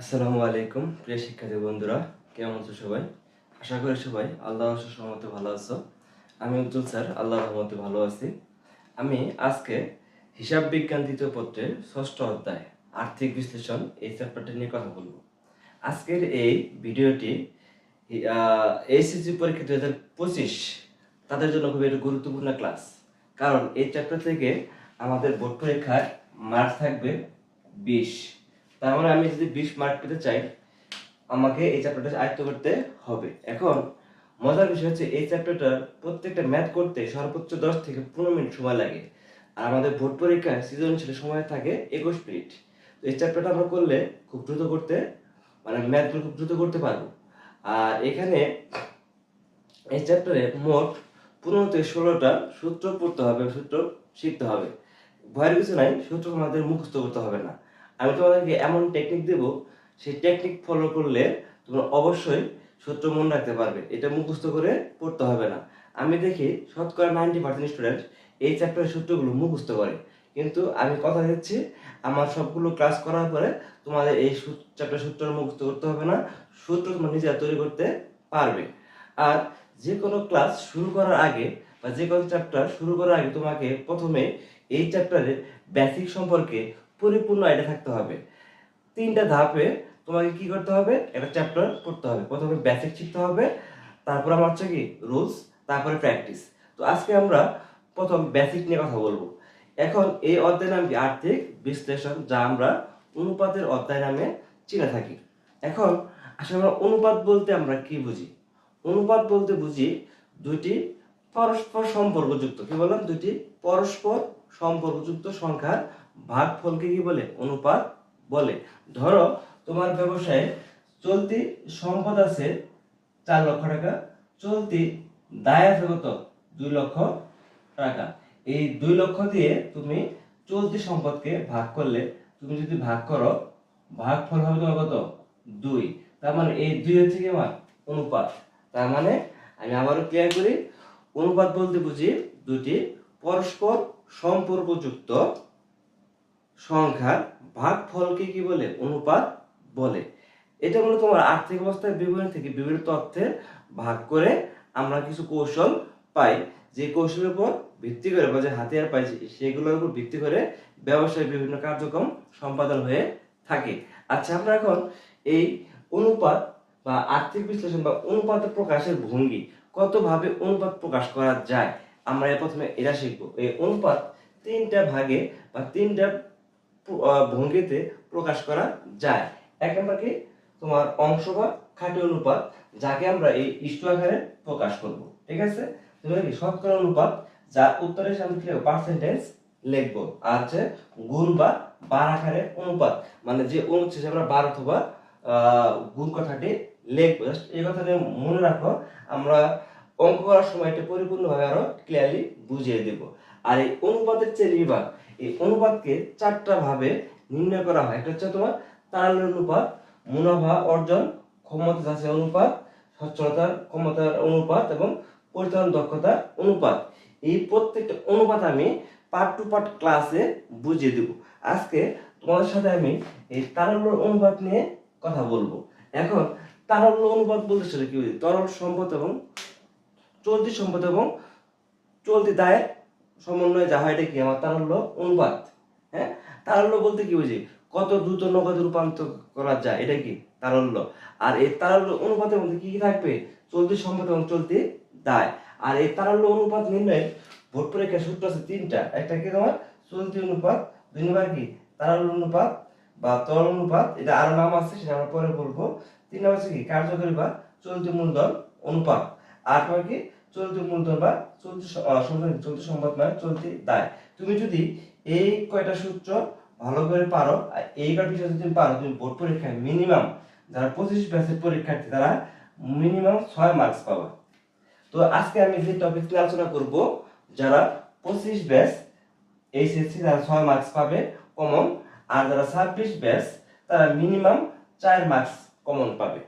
আসসালামু আলাইকুম, প্রিয় শিক্ষার্থী বন্ধুরা, কেমন আছো সবাই? আশা করি সবাই আল্লাহ সহমতে ভালো আছো। আমি উজ্জ্বল স্যার, আল্লাহ রহমতে ভালো আছি। আমি আজকে হিসাব বিজ্ঞান দ্বিতীয় পত্রের ষষ্ঠ অধ্যায়, আর্থিক বিশ্লেষণ এই চ্যাপ্টারটা নিয়ে কথা বলব। আজকের এই ভিডিওটি এইচএসসি পরীক্ষা দু হাজার পঁচিশ, তাদের জন্য খুবই একটা গুরুত্বপূর্ণ ক্লাস কারণ এই চ্যাপ্টার থেকে আমাদের বোর্ড পরীক্ষার মার্ক থাকবে বিশ। তার মানে আমি যদি বিশ মার্ক পেতে চাই, আমাকে এই চ্যাপ্টারটা আয়ত্ত করতে হবে। এখন, মজার বিষয় হচ্ছে এই চ্যাপ্টারটার প্রত্যেকটা ম্যাথ করতে সর্বোচ্চ দশ থেকে পনেরো মিনিট সময় লাগে। আর আমাদের বোর্ড পরীক্ষায় সৃজনশীল সময় থাকে একুশ মিনিট। তো এই চ্যাপ্টারটা আমরা করলে খুব দ্রুত করতে মানে ম্যাথগুলো খুব দ্রুত করতে পারব। আর এখানে এই চ্যাপ্টারে মোট পনেরো থেকে ষোলোটা সূত্র পড়তে হবে, সূত্র শিখতে হবে। ভয়ের কিছু নাই, সূত্র আমাদের মুখস্থ করতে হবে না। আমি তোমাদেরকে এমন টেকনিক দেব, সেই টেকনিক ফলো করলে তোমরা অবশ্যই সূত্র মনে রাখতে পারবে। এটা মুখস্থ করে পড়তে হবে না। আমি দেখি শতকরা নাইনটি পার্সেন্ট স্টুডেন্ট এই চ্যাপ্টারের সূত্রগুলো মুখস্থ করে। কিন্তু আমি কথা দিচ্ছি, আমার সবগুলো ক্লাস করার পরে তোমাদের এই চ্যাপ্টার সূত্র মুখস্থ করতে হবে না, সূত্র তোমরা নিজেরা তৈরি করতে পারবে। আর যে কোনো ক্লাস শুরু করার আগে বা যে কোনো চ্যাপ্টার শুরু করার আগে তোমাকে প্রথমে এই চ্যাপ্টারের বেসিক সম্পর্কে পরিপূর্ণ আইডিয়া থাকতে হবে। তিনটা ধাপে তোমাকে কি করতে হবে? একটা চ্যাপ্টার পড়তে হবে। প্রথমে বেসিক শিখতে হবে। তারপর আমার হচ্ছে কি? রুলস তারপরে প্র্যাকটিস তো আজকে আমরা প্রথম বেসিক নিয়ে কথা বলব। এখন এই অধ্যায় নাম কি? আর্থিক বিশ্লেষণ, যা আমরা অনুপাতের অধ্যায় নামে চিনে থাকি। এখন আসলে আমরা অনুপাত বলতে আমরা কি বুঝি? অনুপাত বলতে বুঝি দুটি পরস্পর সম্পর্কযুক্ত। কি বললাম? দুটি পরস্পর সম্পর্কযুক্ত সংখ্যার ভাগফলকে কি বলে? অনুপাত বলে। ধরো, তোমার ব্যবসায়ে চলতি সম্পদ আছে চার লক্ষ টাকা, চলতি দায় আছে কত? দুই লক্ষ টাকা। এই দুই লক্ষ দিয়ে তুমি চলতি সম্পদকে ভাগ করলে, তুমি যদি ভাগ করো, ভাগফল হবে তোমার কত? দুই। তার মানে এই দুই হচ্ছে কি আমার? অনুপাত। তার মানে আমি আবারও ক্লিয়ার করি, অনুপাত বলতে বুঝি দুটি পরস্পর সম্পর্কযুক্ত সংখ্যার ভাগফলকে কি বলে? অনুপাত বলে। এটা হলো তোমার আর্থিক অবস্থার বিবরণ থেকে বিভিন্ন তথ্যে ভাগ করে আমরা কিছু কৌশল পাই। যে কৌশলের উপর ভিত্তি করে বা যে হাতিয়ার পাই সেগুলোর উপর ভিত্তি করে ব্যবসায় বিভিন্ন কার্যক্রম সম্পাদন হয়ে থাকে। আচ্ছা আমরা এখন এই অনুপাত বা আর্থিক বিশ্লেষণ বা অনুপাত প্রকাশের ভঙ্গি কতভাবে অনুপাত প্রকাশ করা যায়? আমরা প্রথমে এটা শিখব। এই অনুপাত তিনটা ভাগে বা তিনটা ভঙ্গিতে প্রকাশ করা যায়। এক নম্বর কি? তোমার অংশ বা খাটি অনুপাত যাকে আমরা এই ইষ্ট আকারে প্রকাশ করব। ঠিক আছে? তুমি কি? শতকরা অনুপাত যা উত্তরের সামনে কি পার্সেন্টেজ লিখব। আর হচ্ছে গুণ বা বার আকারে অনুপাত। মানে যে অনুচ্ছেদ আমরা বার অথবা গুণ কথাটি লিখব। Just এই কথাটা মনে রাখো। আমরা অঙ্ক করার সময় এটা পরিপূর্ণভাবে আরও ক্লিয়ারলি বুঝিয়ে দেব। আর এই অনুপাতের চেয়ে বিভাগ এই অনুপাতকে চারটা ভাবে নির্ণয় করা হয়। একটা হচ্ছে তোমার তারল্য অনুপাত, মুনাফা অর্জন, ক্ষমতা যাচাই অনুপাত, সচ্ছলতার, ক্ষমতার অনুপাত এবং পরিচালন দক্ষতার অনুপাত। এই প্রত্যেকটা অনুপাত আমি পার্ট টু পার্ট ক্লাসে বুঝিয়ে দেব। আজকে তোমাদের সাথে আমি এই তারল্য অনুপাত নিয়ে কথা বলব। এখন তারল্য অনুপাত বলতে সেটা কি তরল সম্পদ এবং চলতি সম্পদ এবং চলতি দায়ের সমন্বয়ে যা হয় এটা কি? আমার তারল্য অনুপাত হ্যাঁ? তারল্য বলতে কি বুঝি? কত দ্রুত নগদ রূপান্তর করা যায়, এটা কি? তারল্য আর এই তারল্য অনুপাতের মধ্যে কি কি থাকবে? চলতি সম্পদ এবং চলতি দায়। আর এই তারল্য অনুপাত নির্ণয়ের ভোট পরীক্ষার সূত্র আছে তিনটা। একটা কি তোমার? চলতি অনুপাত। দুই নম্বর কি তারল্য অনুপাত বা তরল অনুপাত। এটা আরও নাম আছে, সেটা আমরা পরে বলব। তিন নম্বর হচ্ছে কি? কার্যকরী বা চলতি মূলধন অনুপাত। আর তোমার কি? চলতি মূলধন বা চলতি চলতি সম্পদ মানে চলতি দায়। তুমি যদি এই কয়টা সূত্র ভালো করে পারো, আর এই কয়টা বিষয় যদি পারো, তুমি বোর্ড পরীক্ষায় মিনিমাম যারা পঁচিশ ব্যাচের পরীক্ষার্থী, তারা মিনিমাম ছয় মার্কস পাবা। তো আজকে আমি যে টপিক নিয়ে আলোচনা করব, যারা পঁচিশ ব্যাচ এইচএসসি তারা ছয় মার্কস পাবে কমন আর যারা ছাব্বিশ ব্যাচ তারা মিনিমাম চার মার্কস কমন পাবে।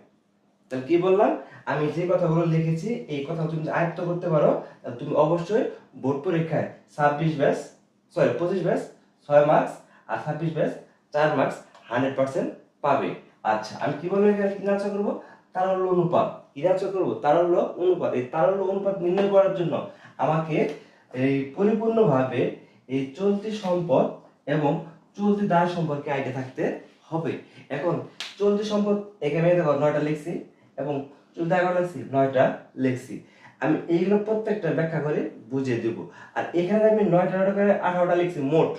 তাহলে কি বললাম আমি যে কথাগুলো লিখেছি, এই কথা তুমি আয়ত্ত করতে পারো, তাহলে তুমি অবশ্যই বোর্ড পরীক্ষায় ছাব্বিশ ব্যাস সরি পঁচিশ ব্যাস, ছয় মার্কস আর ছাব্বিশ ব্যাস, চার মার্কস হান্ড্রেড পার্সেন্ট পাবে। আচ্ছা আমি কি বলব এখানে কি নির্ণয় করব? তারল্য অনুপাত। কি নির্ণয় করব? তারল্য অনুপাত। এই তারল্য অনুপাত নির্ণয় করার জন্য আমাকে এই পরিপূর্ণভাবে এই চলতি সম্পদ এবং চলতি দায় সম্পর্কে আইডিয়া থাকতে হবে। এখন চলতি সম্পদ এখানে দেখো, নয়টা লিখছি। এবং কটা লিখছি নয়টা লিখছি আমি এইগুলো প্রত্যেকটা ব্যাখ্যা করে বুঝিয়ে দেবো। আর এখানে আমি নয়টা নয়টা করে আঠারোটা লিখছি মোট।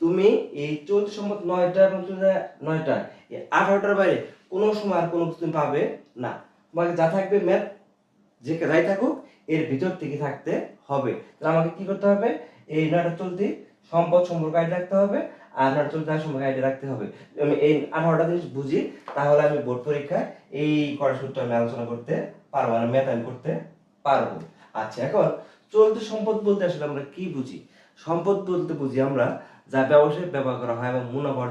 তুমি এই চলতি সম্পদ নয়টা এবং চলতি নয়টা, এই আঠারোটার বাইরে কোনো সময় আর কোনো কিছু তুমি পাবে না। তোমাকে যা থাকবে ম্যাথ যে যাই থাকুক, এর ভিতর থেকে থাকতে হবে। তাহলে আমাকে কি করতে হবে? এই নয়টা চলতি সম্পদ সম্পর্কে রাখতে হবে। আর নয়টা চলতি দায় সম্পর্কে আইডি রাখতে হবে। আমি এই আঠারোটা জিনিস বুঝি, তাহলে আমি বোর্ড পরীক্ষায় এই কড়া সূত্র আমি আলোচনা করতে পারব আমি করতে পারব। আচ্ছা এখন চলতি সম্পদ বলতে আসলে আমরা কি বুঝি? সম্পদ বলতে বুঝি আমরা যা ব্যবসায় ব্যবহার করা হয় এবং মুনাফা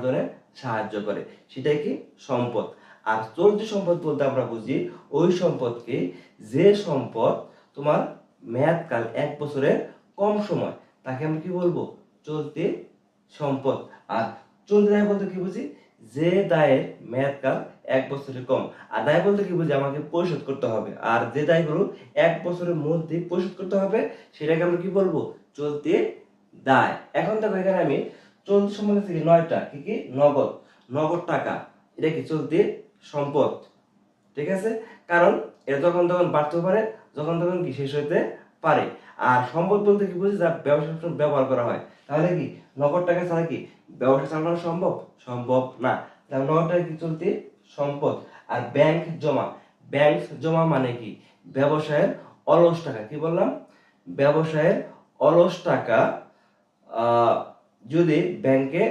সাহায্য করে, সেটাই কি সম্পদ? আর চলতি সম্পদ বলতে আমরা বুঝি ওই সম্পদকে যে সম্পদ তোমার মেয়াদকাল এক বছরের কম সময়, তাকে আমরা কি বলব? চলতি সম্পদ। আর চলতি দায় বলতে কি বুঝি? যে দায়ের মেয়াদকাল এক বছরের কম। আর দায় বলতে কি বুঝি? আমাকে পরিশোধ করতে হবে। আর যে দায় দায়গুলো এক বছরের মধ্যে পরিশোধ করতে হবে। সেটাকে আমরা কি বলব? চলতি দায়। এখন দেখো, এখানে আমি চলতি সম্পদ থেকে নয়টা। কি কি? নগদ। নগদ টাকা। এটা কি চলতি সম্পদ? ঠিক আছে? কারণ এটা যখন তখন বাড়তে পারে, যখন তখন কি শেষ হইতে পারে। আর সম্পদ বলতে কি বুঝি যা ব্যবসা ব্যবহার করা হয়। তাহলে কি? নগদ টাকা ছাড়া কি ব্যবসা চালানো সম্ভব? সম্ভব না। তাহলে নগদ টাকা কি চলতি? সম্পদ। আর ব্যাংক জমা। ব্যাংক জমা মানে কি? ব্যবসায়ের অলস টাকা। কি বললাম? ব্যবসায়ের অলস টাকা যদি ব্যাংকে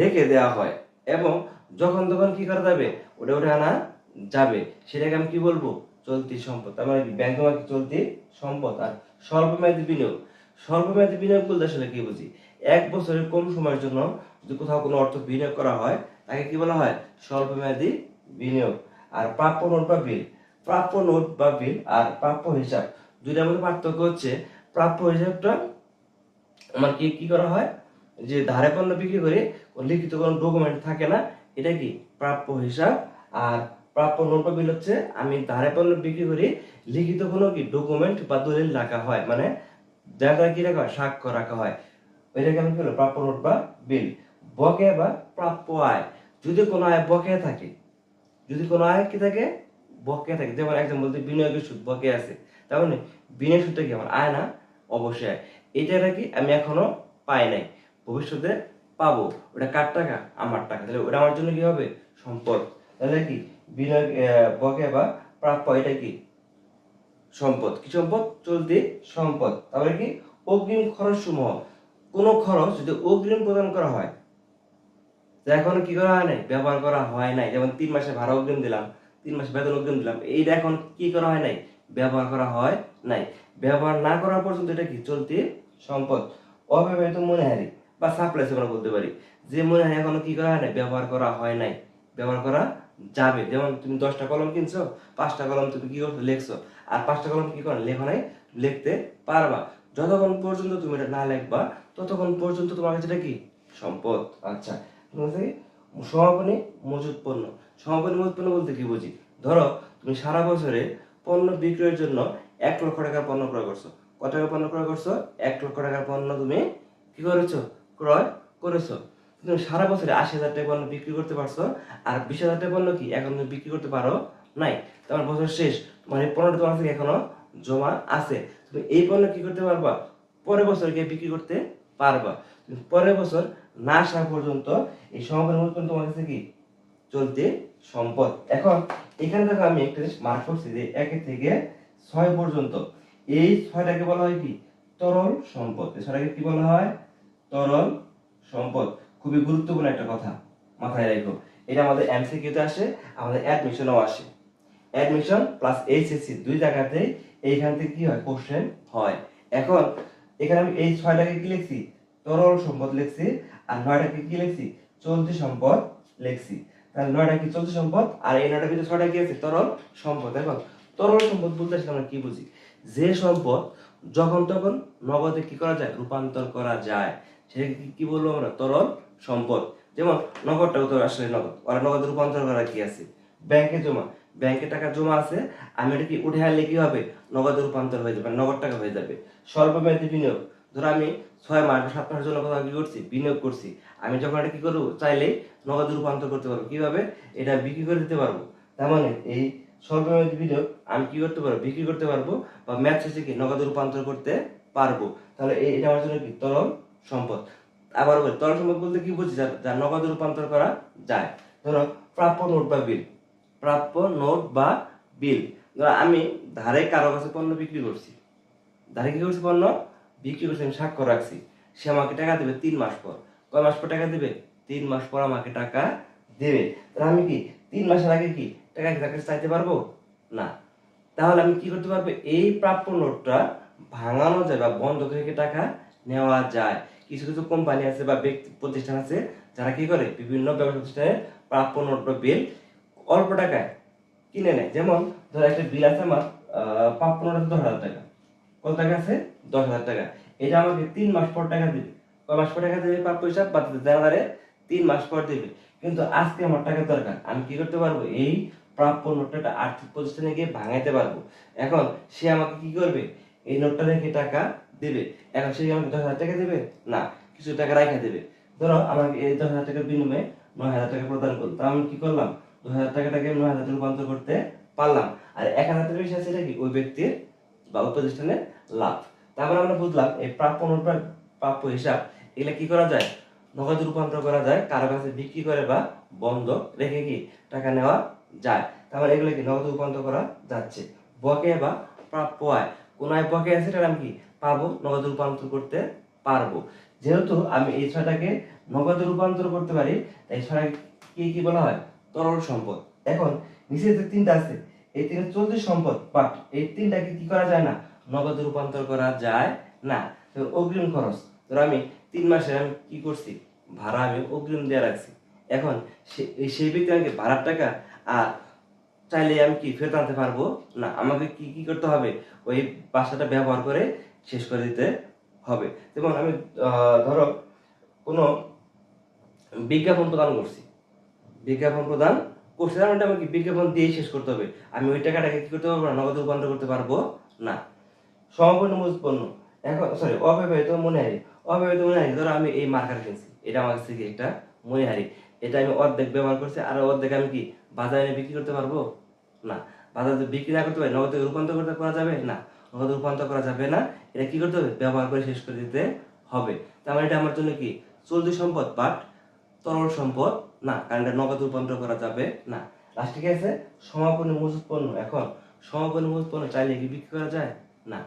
রেখে দেওয়া হয়। এবং যখন তখন কি করা যাবে? ওটা ওটা আনা যাবে। সেটাকে আমি কি বলব? চলতি সম্পদ। তার মানে ব্যাংক জমা কি চলতি সম্পদ আর স্বল্পমেয়াদী বিনিয়োগ। স্বল্পমেয়াদী বিনিয়োগ বলতে আসলে কি বুঝি? এক বছরের কম সময়ের জন্য যদি কোথাও কোনো অর্থ বিনিয়োগ করা হয়, তাকে কি বলা হয়? স্বল্পমেয়াদী বিনিয়োগ। আর প্রাপ্য নোট বা বিল। প্রাপ্য নোট বা বিল আর প্রাপ্য হিসাব। দুইটার মধ্যে পার্থক্য হচ্ছে, প্রাপ্য হিসাবটা আমার কি কি করা হয়? যে ধারে পণ্য বিক্রি করে লিখিত কোনো ডকুমেন্ট থাকে না, এটা কি? প্রাপ্য হিসাব আর প্রাপ্য নোট বা বিল হচ্ছে, আমি ধারে পণ্য বিক্রি করি, লিখিত কোনো কি ডকুমেন্ট বা দলিল রাখা হয় মানে যার দ্বারা কি রাখা হয়, স্বাক্ষর রাখা হয় ওইটাকে আমি কি প্রাপ্য নোট বা বিল। বকেয়া বা প্রাপ্য আয়। যদি কোনো আয় বকেয়া থাকে, যদি কোনো আয় কি থাকে? বকেয়া থাকে। যেমন একজন বলতে বিনিয়োগের সুদ বকেয়া আছে। তার মানে বিনিয়োগ সুদটা কি আমার? আয় না, অবশ্যই আয়। এটা কি আমি এখনও পাই নাই। ভবিষ্যতে পাবো। ওটা কার টাকা? আমার টাকা। তাহলে ওটা আমার জন্য কি হবে? সম্পদ। তাহলে কি? আহ, বকেয়া বা প্রাপ্য এটা কি? সম্পদ। কি সম্পদ? চলতি সম্পদ। তাহলে কি? অগ্রিম খরচ সমূহ কোন খরচ যদি অগ্রিম প্রদান করা হয় তো এখনও কি করা হয় নাই? ব্যবহার করা হয় নাই। যেমন তিন মাসে ভাড়া অগ্রিম দিলাম তিন মাসে বেতন অগ্রিম দিলাম এইটা এখন কি করা হয় নাই? ব্যবহার করা হয় নাই। ব্যবহার না করা পর্যন্ত এটা কি? চলতি সম্পদ। অব্যবহৃত মনেহারি বা সাপ্লাই আমরা বলতে পারি। যে মনেহারি এখনও কি করা হয় নাই? ব্যবহার করা হয় নাই। ব্যবহার করা যাবে। যেমন তুমি দশটা কলম কিনছো, পাঁচটা কলম তুমি কি করছ? লেখছো। আর পাঁচটা কলম কি করো? লেখো নাই, লিখতে পারবা। যতক্ষণ পর্যন্ত তুমি এটা না লিখবা, ততক্ষণ পর্যন্ত তোমার কাছে এটা কি? সম্পদ। আচ্ছা সমাপনী মজুত পণ্য। সমাপনী মজুত পণ্য বলতে কি বুঝি? ধরো, তুমি সারা বছরে পণ্য বিক্রয়ের জন্য এক লক্ষ টাকার পণ্য ক্রয় করছ। কত টাকার পণ্য ক্রয় করছ? এক লক্ষ টাকার পণ্য তুমি কি করেছ? ক্রয় করেছ। তুমি সারা বছরে আশি হাজার টাকা পণ্য বিক্রি করতে পারছ, আর বিশ হাজার টাকা পণ্য কি এখন তুমি বিক্রি করতে পারো নাই? তোমার বছর শেষ, তোমার পণ্যটা তোমার কাছে এখনও জমা আছে। তুমি এই পণ্য কি করতে পারবা? পরের বছর গিয়ে বিক্রি করতে পারবা। পরের বছর না আসা পর্যন্ত এই সমাপনী মূল্য তোমার কাছে কি? চলতে সম্পদ। এখন এখানে দেখো আমি একটা জিনিস মার্ক করছি যে একে থেকে ছয় পর্যন্ত। এই ছয়টাকে বলা হয় কি? তরল সম্পদ। ছয়টাকে কি বলা হয়? তরল সম্পদ। খুবই গুরুত্বপূর্ণ একটা কথা মাথায় রাখো। এটা আমাদের এমসিকিউতে আসে, আমাদের অ্যাডমিশনও আসে। অ্যাডমিশন প্লাস এইচএসসি দুই জায়গাতে এইখান থেকে কি হয়? কোশ্চেন হয়। এখন এখানে আমি এই ছয়টাকে কি লিখছি? তরল সম্পদ লিখছি, আর নয়টাকে কি লিখছি? চলতি সম্পদ লিখছি। তাহলে নয়টা কি চলতি সম্পদ? আর এই নয়টা ভিতরে ছয়টা কি আছে? তরল সম্পদ। দেখো তরল সম্পদ বলতে আসলে আমরা কি বুঝি? যে সম্পদ যখন তখন নগদে কি করা যায়? রূপান্তর করা যায়। সেটাকে কি- বলব আমরা? তরল সম্পদ। যেমন নগদটাও তো আসলে নগদ। ওরা নগদ রূপান্তর করা কি আছে? ব্যাংকে জমা। ব্যাংকে টাকা জমা আছে, আমি এটা কি উঠে আনলে কি হবে? নগদ রূপান্তর হয়ে যাবে, নগদ টাকা হয়ে যাবে। স্বল্প স্বল্পমেয়াদী বিনিয়োগ। ধরো আমি ছয় মাস বা সাত মাসের জন্য কোথাও কি করছি? বিনিয়োগ করছি। আমি যখন এটা কি করব? চাইলেই নগদ রূপান্তর করতে পারব। কীভাবে? এটা বিক্রি করে দিতে পারব। তার মানে এই স্বল্পমেয়াদী বিনিয়োগ আমি কি করতে পারব? বিক্রি করতে পারব বা ম্যাচ শেষে কি নগদ রূপান্তর করতে পারব? তাহলে এটা আমার জন্য কি? তরল সম্পদ। আবার বলি তরল সম্পদ বলতে কি বুঝি? যা নগদ রূপান্তর করা যায়। ধরো, প্রাপ্য নোট বা বিল। প্রাপ্য নোট বা বিল। ধরো, আমি ধারে কারও কাছে পণ্য বিক্রি করছি। ধারে কি করছি পণ্য? বিক্রি করছি, আমি স্বাক্ষর রাখছি। সে আমাকে টাকা দেবে তিন মাস পর। কয় মাস পর টাকা দেবে? তিন মাস পর আমাকে টাকা দেবে। তাহলে আমি কি তিন মাসের আগে কি টাকা তার কাছে চাইতে পারব? না। তাহলে আমি কি করতে পারব? এই প্রাপ্য নোটটা ভাঙানো যায় বা বন্ধ থেকে টাকা নেওয়া যায়। কিছু কিছু কোম্পানি আছে বা ব্যক্তি প্রতিষ্ঠান আছে, যারা কি করে? বিভিন্ন ব্যবসা প্রতিষ্ঠানে প্রাপ্য নোট বিল অল্প টাকায় কিনে নেয়। যেমন ধর একটা বিল আছে আমার প্রাপ্য নোট দশ হাজার টাকা। কত টাকা আছে? দশ হাজার টাকা। এটা আমাকে তিন মাস পর টাকা দেবে। কয় মাস পর টাকা দেবে? প্রাপ্য হিসাব বা জানুয়ারি তিন মাস পর দেবে। কিন্তু আজকে আমার টাকা দরকার। আমি কি করতে পারব? এই প্রাপ্য নোটটা আর্থিক প্রতিষ্ঠানে গিয়ে ভাঙাইতে পারব। এখন সে আমাকে কি করবে? এই নোটটা রেখে টাকা দেবে। এখন সে আমাকে দশ হাজার টাকা দেবে? না, কিছু টাকা রাখা দেবে। ধরো আমাকে এই দশ হাজার টাকার বিনিময়ে নয় হাজার টাকা প্রদান করল। তা আমি কি করলাম? দু হাজার টাকাটাকে নয় হাজার রূপান্তর করতে পারলাম। আর এক হাজার বেশি আছে এটা কি? ওই ব্যক্তির বা ওই প্রতিষ্ঠানের লাভ। তারপরে আমরা বুঝলাম এই প্রাপ্য প্রাপ্য হিসাব, এগুলা কি করা যায়? নগদ রূপান্তর করা যায়, কারও কাছে বিক্রি করে বা বন্ধ রেখে কি টাকা নেওয়া যায়? তারপরে এগুলো কি নগদ রূপান্তর করা যাচ্ছে? বকেয়া বা প্রাপ্য আয়। কোন আয় বকেয়া আছে? সেটা আমি কি? পাবো, নগদ রূপান্তর করতে পারব। যেহেতু আমি এই ছয়টাকে নগদে রূপান্তর করতে পারি, তাই ছয়টা কি বলা হয়? তরল সম্পদ। এখন নিচে যে তিনটা আছে, এই তিনটা চলতি সম্পদ, বাট এই তিনটাকে কি করা যায় না? নগদে রূপান্তর করা যায় না। অগ্রিম খরচ। ধরো আমি তিন মাসে আমি কি করছি? ভাড়া আমি অগ্রিম দিয়ে রাখছি। এখন সে- সেই ব্যক্তি আমাকে ভাড়ার টাকা আর চাইলে আমি কি ফেরত আনতে পারব? না, আমাকে কি কি করতে হবে? ওই বাসাটা ব্যবহার করে শেষ করে দিতে হবে। যেমন আমি ধরো, কোনো বিজ্ঞাপন প্রদান করছি। বিজ্ঞাপন প্রদান করছি, তার মানে আমাকে বিজ্ঞাপন দিয়ে শেষ করতে হবে। আমি ওই টাকাটাকে কি করতে পারব না, নগদ রূপান্তর করতে পারব না। সমাপন মজুত পণ্য এখন সরি অব্যবহৃত মনেহারি। অব্যবহৃত মনেহারি, ধরো আমি এই মার্কার কিনছি। এটা আমার কাছ একটা মনেহারি? এটা আমি অর্ধেক ব্যবহার করছি, আর অর্ধেক আমি কি বাজারে বিক্রি করতে পারব? না। বাজারে বিক্রি না করতে পারি, নগদে রূপান্তর করতে করা যাবে? না। নগদ রূপান্তর করা যাবে না। এটা কি করতে হবে? ব্যবহার করে শেষ করে দিতে হবে। তার মানে এটা আমার জন্য কি? চলতি সম্পদ বাট তরল সম্পদ না। কারণ এটা নগদ রূপান্তর করা যাবে না। লাস্টে কি আছে? সমাপনী মজুত পণ্য। এখন, সমাপনী মজুত পণ্য চাইলে কি বিক্রি করা যায়? না।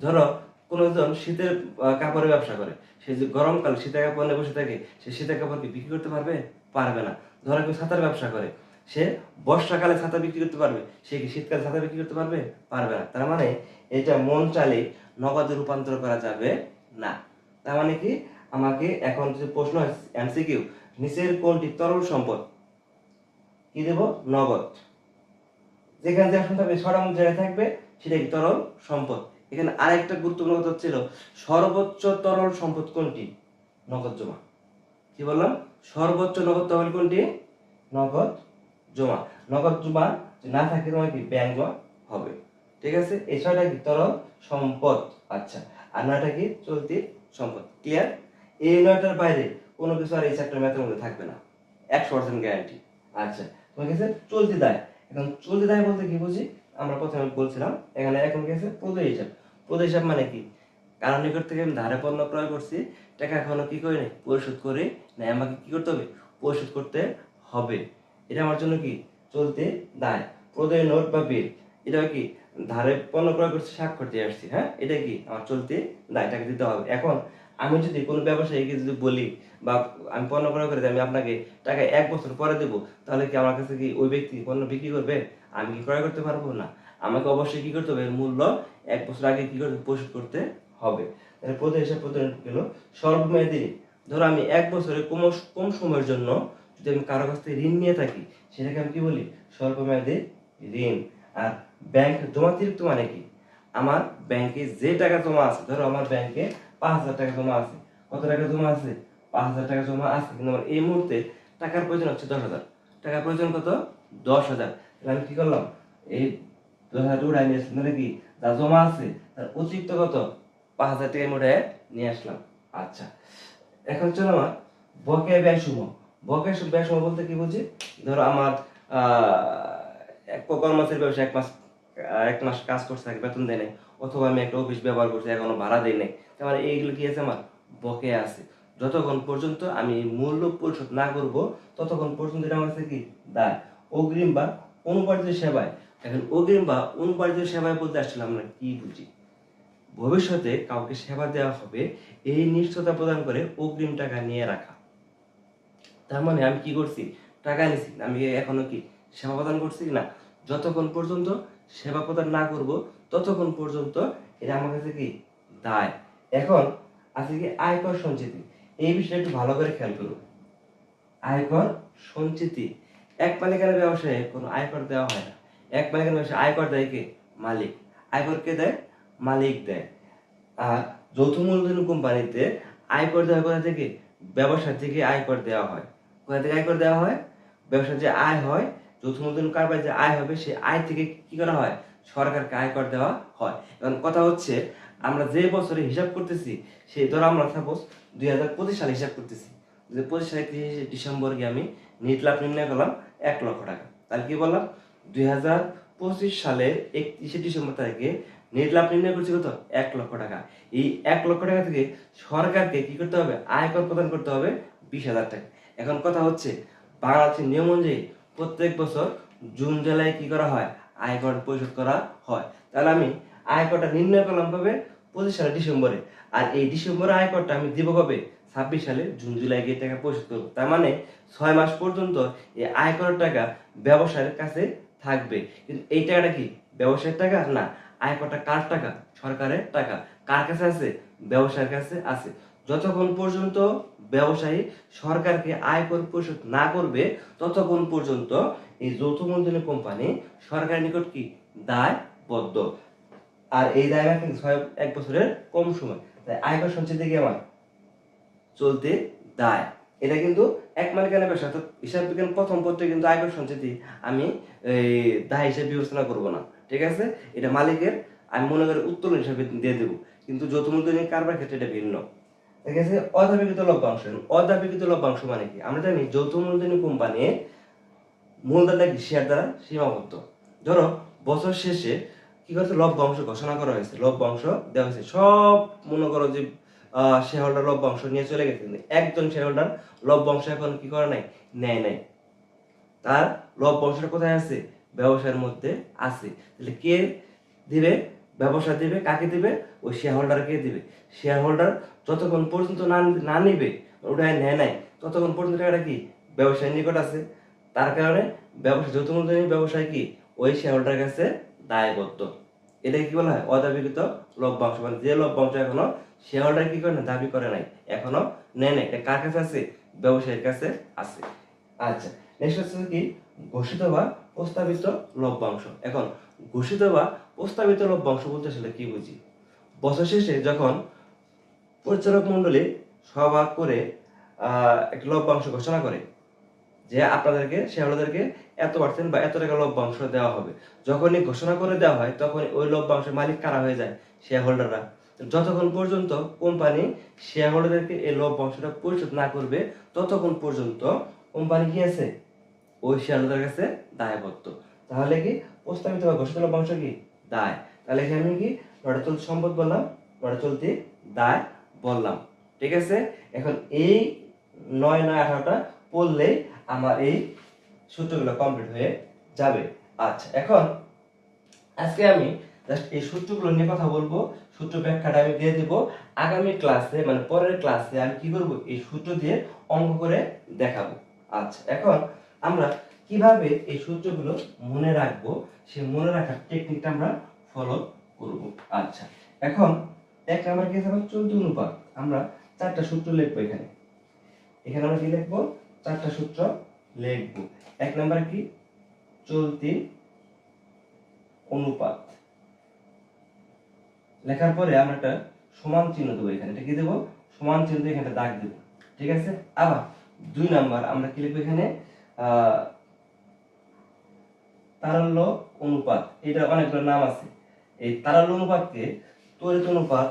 ধরো কোনোজন শীতের কাপড়ের ব্যবসা করে। সে যে গরমকালে শীতের কাপড় নিয়ে বসে থাকে, সে শীতের কাপড় কি বিক্রি করতে পারবে? পারবে না। ধরো কেউ ছাতার ব্যবসা করে। সে বর্ষাকালে ছাতা বিক্রি করতে পারবে। সে কি শীতকালে ছাতা বিক্রি করতে পারবে? পারবে না। তার মানে এটা মন চালে নগদে রূপান্তর করা যাবে না। তার মানে কি? আমাকে এখন যে প্রশ্ন এমসিকিউ নিচের কোনটি তরল সম্পদ? কি দেব? নগদ। যেখানে যে থাকবে, সরাম জায়গায় থাকবে, সেটা কি তরল সম্পদ? এখানে আরেকটা গুরুত্বপূর্ণ কথা ছিল সর্বোচ্চ তরল সম্পদ কোনটি? নগদ জমা। কি বললাম? সর্বোচ্চ নগদ তহবিল কোনটি? নগদ জমা। নগদ জমা না থাকে তোমার কি? ব্যাংক জমা হবে। ঠিক আছে? এই ছয়টা কি তরল? সম্পদ আচ্ছা আর নয়টা কি? চলতি সম্পদ। ক্লিয়ার এই নয়টার বাইরে কোনো কিছু আর এই চ্যাপ্টার ম্যাথের মধ্যে থাকবে না। একশো পার্সেন্ট গ্যারান্টি আচ্ছা তোমার কাছে চলতি দায়। এখন চলতি দায় বলতে কি বুঝি? আমরা প্রথমে বলছিলাম, এখানে এখন আছে? প্রদয় হিসাব। প্রদয় হিসাব মানে কি? কারণ নিকট থেকে আমি ধারে পণ্য ক্রয় করছি, টাকা এখনও কি করে নাই? পরিশোধ করে না আমাকে কি করতে হবে? পরিশোধ করতে হবে। এটা আমার জন্য কি? চলতে দায়। প্রদয় নোট বা বিল। এটা কি? ধারে পণ্য ক্রয় করছি, স্বাক্ষর দিয়ে আসছি হ্যাঁ? এটা কি? আমার চলতি দায় টাকা দিতে হবে। এখন আমি যদি কোনো ব্যবসায়ীকে যদি বলি বা আমি পণ্য ক্রয় করে আমি আপনাকে টাকা এক বছর পরে দেবো, তাহলে কি আমার কাছে কি ওই ব্যক্তি পণ্য বিক্রি করবে? আমি কি ক্রয় করতে পারব? না। আমাকে অবশ্যই কি করতে হবে? মূল্য এক বছর আগে কি করতে, পরিশোধ করতে হবে। প্রতি হিসাব প্রতি গেল ঋণ। ধরো আমি এক বছরে কম কম সময়ের জন্য যদি আমি কারও কাছ থেকে ঋণ নিয়ে থাকি, সেটাকে আমি কি বলি? স্বল্পমেয়াদী ঋণ। ব্যাংক জমাতিরিক্ত মানে কি? আমার ব্যাংকে যে টাকা জমা আছে, ধরো আমার ব্যাংকে পাঁচ হাজার টাকা জমা আছে। কত টাকা জমা আছে? পাঁচ হাজার টাকা জমা আছে। কিন্তু আমার এই মুহূর্তে টাকার প্রয়োজন হচ্ছে দশ হাজার। টাকার প্রয়োজন কত? দশ হাজার। তাহলে আমি কি করলাম? এই দশ হাজার উঠাই নিয়ে আসলাম। কি? যা জমা আছে, তার অতিরিক্ত কত? পাঁচ হাজার টাকা উঠায় নিয়ে আসলাম। আচ্ছা। এখন চলো আমার বকেয়া ব্যয় সমূহ বকেয়া ব্যয় সমূহ বলতে কি বুঝি? ধরো আমার এক কর্মচারী ব্যবসা, এক মাস এক মাস কাজ করছে, এক বেতন দেয় নাই। অথবা আমি একটা অফিস ব্যবহার করছি, এখনও ভাড়া দেয় নাই। তার এইগুলো কি আছে আমার? বকেয়া আছে। যতক্ষণ পর্যন্ত আমি মূল্য পরিশোধ না করব, ততক্ষণ পর্যন্ত এটা আমার কাছে কি? দায়। অগ্রিম বা অনুপার্জিত সেবায়। এখন অগ্রিম বা অনুপার্জিত সেবায় বলতে আসলে আমরা কি বুঝি? ভবিষ্যতে কাউকে সেবা দেওয়া হবে, এই নিশ্চয়তা প্রদান করে অগ্রিম টাকা নিয়ে রাখা। তার মানে আমি কি করছি? টাকা নিছি। আমি এখনও কি সেবা প্রদান করছি না যতক্ষণ পর্যন্ত সেবা প্রদান না করব, ততক্ষণ পর্যন্ত এটা আমার কাছে কি? দায়। এখন আছে কি আয়কর সঞ্চিতি। এই বিষয়টা একটু ভালো করে খেয়াল করুন। আয়কর সঞ্চিতি। এক মালিকানা ব্যবসায়ে কোনো আয়কর দেওয়া হয় না। এক মালিকানা ব্যবসায় আয়কর দেয় কে? মালিক। আয়কর কে দেয়? মালিক দেয়। আর যৌথ মূলধন কোম্পানিতে আয়কর দেওয়া কোথা থেকে? ব্যবসা থেকে আয়কর দেওয়া হয়। কোথা থেকে আয়কর দেওয়া হয়? ব্যবসার যে আয় হয় যৌথ মূলধন কারবার যে আয় হবে, সেই আয় থেকে কি করা হয়? সরকারকে আয়কর দেওয়া হয়। এখন কথা হচ্ছে, আমরা যে বছরে হিসাব করতেছি, সেই ধরো আমরা সাপোজ দুই হাজার পঁচিশ সালে হিসাব করতেছি। হাজার পঁচিশ সালে একত্রিশে ডিসেম্বর গিয়ে আমি নিট লাভ নির্ণয় করলাম এক লক্ষ টাকা। তাহলে কি বললাম? দুই হাজার পঁচিশ সালে একত্রিশে ডিসেম্বর তারিখে নেট লাভ নির্ণয় করছি কত? এক লক্ষ টাকা। এই এক লক্ষ টাকা থেকে সরকারকে কি করতে হবে? আয়কর প্রদান করতে হবে বিশ হাজার টাকা। এখন কথা হচ্ছে, বাংলাদেশের নিয়ম অনুযায়ী প্রত্যেক বছর জুন, জুলাই কি করা হয়? আয়কর পরিশোধ করা হয়। তাহলে আমি আয়করটা নির্ণয় করলাম কবে? পঁচিশ সালে ডিসেম্বরে। আর এই ডিসেম্বরে আয়করটা আমি দিব কবে? ছাব্বিশ সালে জুন, জুলাই গিয়ে টাকা পরিশোধ করব। তার মানে ছয় মাস পর্যন্ত এই আয়করের টাকা ব্যবসায়ের কাছে থাকবে। কিন্তু এই টাকাটা কি ব্যবসায়ের টাকা? না, আয়করটা কার টাকা? সরকারের টাকা। কার কাছে আছে? ব্যবসার কাছে আছে। যতক্ষণ পর্যন্ত ব্যবসায়ী সরকারকে আয়কর পরিশোধ না করবে, ততক্ষণ পর্যন্ত এই যৌথ মূলধনী কোম্পানি সরকারের নিকট কি দায়বদ্ধ? আর এই দায় কিন্তু ছয়, এক বছরের কম সময়। তাই আয়কর সঞ্চয় থেকে আমার চলতে দায়। এটা কিন্তু এক মালিকানা ব্যবসা, অর্থাৎ হিসাব বিজ্ঞান প্রথম পত্রে কিন্তু আয়কর সঞ্চিতি আমি এই দায় হিসেবে বিবেচনা করব না। ঠিক আছে? এটা মালিকের, আমি মনে করি উত্তোলন হিসাবে দিয়ে দেবো। কিন্তু যৌথ মূলধনী কারবার ক্ষেত্রে এটা ভিন্ন। ঠিক আছে? অদাবিকৃত লভ্যাংশ। অদাবিকৃত লভ্যাংশ মানে কি? আমরা জানি যৌথ মূলধনী কোম্পানি মূলধনটা কি? শেয়ার দ্বারা সীমাবদ্ধ। ধরো, বছর শেষে কি করছে? লভ্যাংশ ঘোষণা করা হয়েছে। লভ্যাংশ দেওয়া হয়েছে। সব মনে করো যে শেয়ার হোল্ডার লভ্যাংশ নিয়ে চলে গেছে। কিন্তু একজন শেয়ার হোল্ডার লভ্যাংশ এখন কি করে নাই? নেয় নাই। তার লভ্যাংশটা কোথায় আছে? ব্যবসায়ের মধ্যে আছে। তাহলে কে দিবে? ব্যবসা দিবে, কাকে দিবে? ওই শেয়ার হোল্ডারকে দিবে। শেয়ার হোল্ডার যতক্ষণ পর্যন্ত না না নিবে ওটা নেয় নাই, ততক্ষণ পর্যন্ত টাকাটা কি? ব্যবসায়ীর নিকট আছে। তার কারণে ব্যবসা মূলধনী ব্যবসায় কি? ওই শেয়ার হোল্ডারের কাছে দায়বদ্ধ। এটাকে কি বলা হয়? অদাবিকৃত লভ্যাংশ। মানে যে লভ্যাংশ এখনও শেয়ার হোল্ডার কি করে না, দাবি করে নাই, এখনও নেয় নাই। এটা কার কাছে আছে? ব্যবসায়ীর কাছে আছে। আচ্ছা নেক্সট হচ্ছে কি? ঘোষিত বা প্রস্তাবিত লভ্যাংশ। এখন, ঘোষিত বা প্রস্তাবিত লভ্যাংশ বলতে আসলে কি বুঝি? বছর শেষে যখন পরিচালক মণ্ডলী সভা করে একটা লভ্যাংশ ঘোষণা করে যে আপনাদেরকে শেয়ারহোল্ডারদেরকে এত পার্সেন্ট বা এত টাকা লভ্যাংশ দেওয়া হবে। যখনই ঘোষণা করে দেওয়া হয় তখন ওই লভ্যাংশের মালিক কারা হয়ে যায়? শেয়ার হোল্ডাররা যতক্ষণ পর্যন্ত কোম্পানি শেয়ার হোল্ডারদেরকে এই লভ্যাংশটা পরিশোধ না করবে, ততক্ষণ পর্যন্ত কোম্পানি কি আছে? ওই শেয়ার হোল্ডারের কাছে দায়বদ্ধ। তাহলে কি প্রস্তাবিত ঘোষিত লভ্যাংশ কি? দায়। তাহলে এখানে আমি কি? নটা চলতি সম্পদ বললাম নটা চলতি দায় বললাম। ঠিক আছে? এখন এই নয় নয় আঠারোটা পড়লেই আমার এই সূত্রগুলো কমপ্লিট হয়ে যাবে। আচ্ছা এখন আজকে আমি জাস্ট এই সূত্রগুলো নিয়ে কথা বলব। সূত্র ব্যাখ্যাটা আমি দিয়ে দিব। আগামী ক্লাসে মানে পরের ক্লাসে আমি কি করব? এই সূত্র দিয়ে অঙ্ক করে দেখাবো। আচ্ছা এখন আমরা কীভাবে এই সূত্রগুলো মনে রাখব সে মনে রাখার টেকনিকটা আমরা ফলো করব। আচ্ছা এখন এক নাম্বার কি হবে চলতি অনুপাত আমরা চারটা সূত্র লিখব এখানে। এখানে আমরা কি লিখব? চারটা সূত্র লিখব। এক নাম্বার কি? চলতি অনুপাত। লেখার পরে আমরা একটা সমান চিহ্ন দেবো এখানে। এটা কি দেবো? সমান চিহ্ন এখানে দাগ দেবো। ঠিক আছে? আবার দুই নাম্বার আমরা কি লিখব এখানে? আহ, তারল্য অনুপাত এটা অনেকগুলো নাম আছে। এই তারল্য অনুপাতকে তড়িৎ অনুপাত,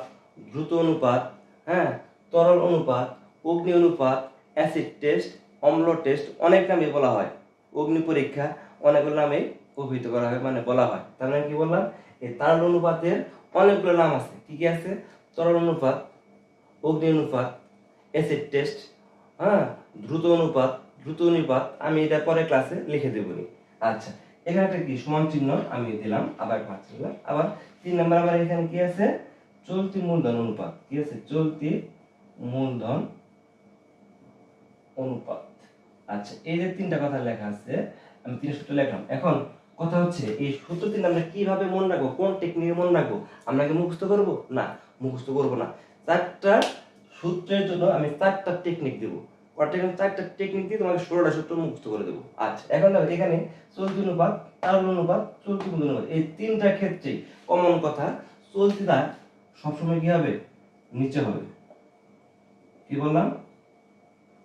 দ্রুত অনুপাত হ্যাঁ তরল অনুপাত, অগ্নি অনুপাত অ্যাসিড টেস্ট অম্ল টেস্ট অনেক নামে বলা হয়। অগ্নি পরীক্ষা অনেকগুলো নামে অভিহিত করা হয় মানে বলা হয়। তার মানে কি বললাম? এই তারল অনুপাতের অনেকগুলো নাম আছে। কি কি আছে? তরল অনুপাত, অগ্নি অনুপাত অ্যাসিড টেস্ট হ্যাঁ দ্রুত অনুপাত দ্রুত অনুপাত, আমি এটা পরে ক্লাসে লিখে দেবনি আচ্ছা এখানে একটা কি, সমান চিহ্ন আমি দিলাম, আবার পাঁচ দিলাম। আবার তিন নম্বর আবার এখানে কি আছে? চলতি মূলধন অনুপাত। কি আছে? চলতি মূলধন অনুপাত। আচ্ছা এই যে তিনটা কথা লেখা আছে, আমি তিন সূত্র লিখলাম। এখন কথা হচ্ছে, এই সূত্র তিন আমরা কীভাবে মনে রাখব? কোন টেকনিকে মনে রাখব? আমরা কি মুখস্থ করব? না, মুখস্থ করব না। চারটা সূত্রের জন্য আমি চারটা টেকনিক দেবো। কটা চারটা টেকনিক দিয়ে তোমাকে ষোলোটা সূত্র মুখস্থ করে দেবো। আচ্ছা এখন দেখো, এখানে চলতি অনুপাত তারল অনুপাত, চলতি অনুপাত, এই তিনটা ক্ষেত্রে কমন কথা চলতি দাগ সবসময় কি হবে? নিচে হবে। কি বললাম?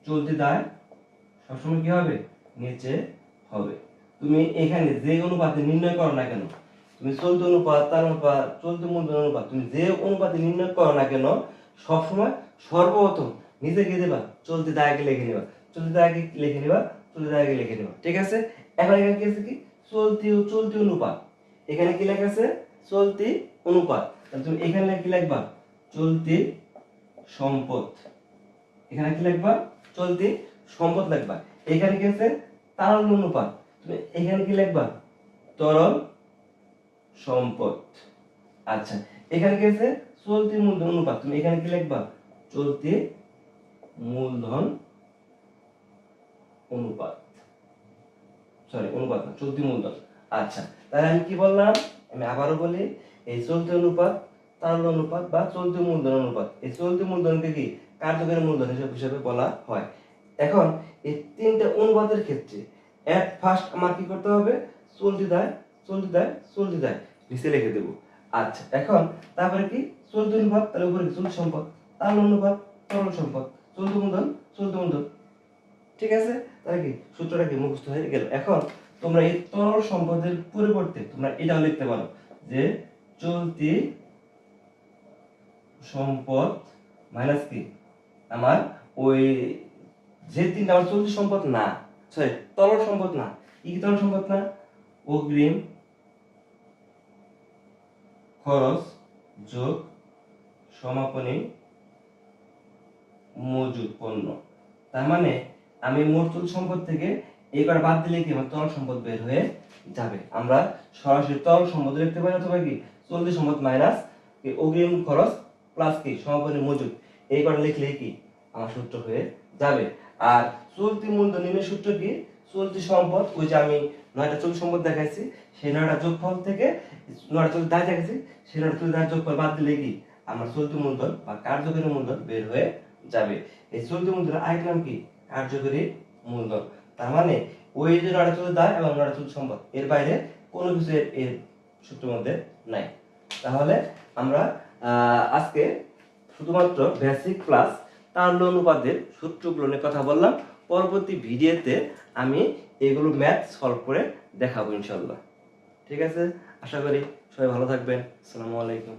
চলতি দায় সবসময় কি হবে? নিচে হবে। তুমি এখানে যে অনুপাতে নির্ণয় করো না কেন, তুমি চলতি অনুপাত, তার অনুপাত, চলতি মূলধন অনুপাত, তুমি যে অনুপাতে নির্ণয় করো না কেন, সবসময় সর্বপ্রথম নিচে গিয়ে দেবা। চলতি দায়কে লিখে নেবা। চলতি দায়কে লিখে নেবা, চলতি দায়কে লিখে নেবা। ঠিক আছে? এখন এখানে কি আছে কি? চলতি চলতি অনুপাত। এখানে কি লেখা আছে? চলতি অনুপাত। তুমি এখানে কি লিখবা? চলতি সম্পদ। এখানে কি লিখবা? চলতি সম্পদ লিখবা। এখানে কি আছে? তারল অনুপাত। তুমি এখানে কি লিখবা? তরল সম্পদ। আচ্ছা এখানে কি আছে? চলতি মূলধন অনুপাত। তুমি এখানে কি লিখবা? চলতি মূলধন অনুপাত। সরি অনুপাত না, চলতি মূলধন। আচ্ছা তাহলে আমি কি বললাম? আমি আবারও বলি, এই চলতি অনুপাত, তারল অনুপাত বা চলতি মূলধন অনুপাত। এই চলতি মূলধনকে কি কার্যকরী মূলধন হিসাবে হিসাবে বলা হয়। এখন এই তিনটে অনুপাতের ক্ষেত্রে এট ফার্স্ট আমার কি করতে হবে? চলতি দায় চলতি দায় চলতি দায় নিচে লিখে দেবো। আচ্ছা এখন তারপরে কি? চলতি অনুপাত, তাহলে উপরে চলতি সম্পদ। তারল অনুপাত, তরল সম্পদ। চলতি মূলধন চলতি মূলধন ঠিক আছে? তাহলে কি? সূত্রটা কি? মুখস্থ হয়ে গেল। এখন তোমরা এই তরল সম্পদের পরিবর্তে তোমরা এটাও লিখতে পারো যে চলতি সম্পদ মাইনাস কি? আমার ওই যে তিনটা আমার চলতি সম্পদ না সরি তরল সম্পদ না। কি তরল সম্পদ না? অগ্রিম খরচ যোগ সমাপনী মজুদ পণ্য। তার মানে আমি মোট সম্পদ থেকে এইবার বাদ দিলে কি আমার তরল সম্পদ বের হয়ে যাবে? আমরা সরাসরি তরল সম্পদ লিখতে পারি অথবা কি? চলতি সম্পদ মাইনাস অগ্রিম খরচ প্লাস কি? সমাপনী মজুদ। এই কটা লিখলে কি? আমার সূত্র হয়ে যাবে। আর চলতি মূলধনের সূত্র কি? চলতি সম্পদ, ওই যে আমি নয়টা চলতি সম্পদ দেখাইছি, সেই নয়টা যোগফল থেকে, নয়টা চলতি দায় দেখাইছি, সেই নয়টা চলতি দায় যোগফল বাদ দিলে কি? আমার চলতি মূলধন বা কার্যকরী মূলধন বের হয়ে যাবে। এই চলতি মূলধনের আরেক নাম কি? কার্যকরী মূলধন। তার মানে ওই যে নয়টা চলতি দায় এবং নয়টা চলতি সম্পদ, এর বাইরে কোনো কিছু এর- সূত্রের মধ্যে নাই। তাহলে আমরা আজকে শুধুমাত্র বেসিক ক্লাস তারল্য অনুপাতের সূত্রগুলো নিয়ে কথা বললাম। পরবর্তী ভিডিওতে আমি এগুলো ম্যাথ সলভ করে দেখাবো ইনশাল্লাহ ঠিক আছে? আশা করি সবাই ভালো থাকবেন। আসসালামু আলাইকুম।